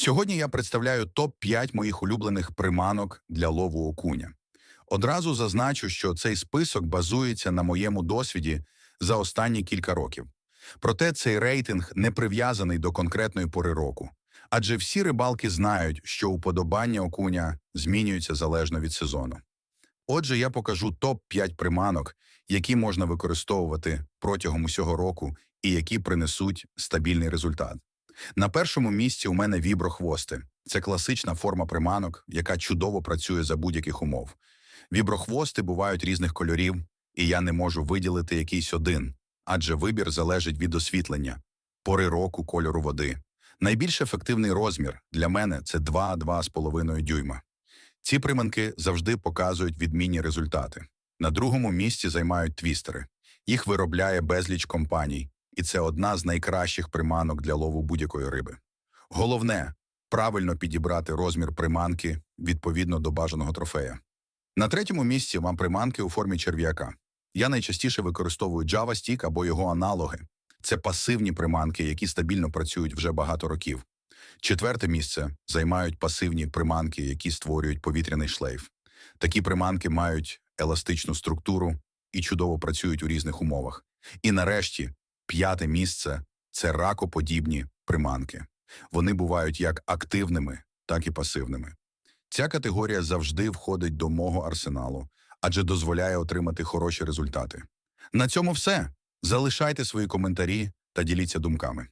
Сьогодні я представляю топ-5 моїх улюблених приманок для лову окуня. Одразу зазначу, що цей список базується на моєму досвіді за останні кілька років. Проте цей рейтинг не прив'язаний до конкретної пори року, адже всі рибалки знають, що уподобання окуня змінюються залежно від сезону. Отже, я покажу топ-5 приманок, які можна використовувати протягом усього року і які принесуть стабільний результат. На першому місці у мене віброхвости. Це класична форма приманок, яка чудово працює за будь-яких умов. Віброхвости бувають різних кольорів, і я не можу виділити якийсь один, адже вибір залежить від освітлення, пори року, кольору води. Найбільш ефективний розмір для мене це 2-2,5 дюйма. Ці приманки завжди показують відмінні результати. На другому місці займають твістери. Їх виробляє безліч компаній, і це одна з найкращих приманок для лову будь-якої риби. Головне правильно підібрати розмір приманки відповідно до бажаного трофея. На третьому місці вам приманки у формі черв'яка. Я найчастіше використовую Java Stick або його аналоги. Це пасивні приманки, які стабільно працюють вже багато років. Четверте місце займають пасивні приманки, які створюють повітряний шлейф. Такі приманки мають еластичну структуру і чудово працюють у різних умовах. І нарешті, п'яте місце це ракоподібні приманки. Вони бувають як активними, так і пасивними. Ця категорія завжди входить до мого арсеналу, адже дозволяє отримати хороші результати. На цьому все. Залишайте свої коментарі та діліться думками.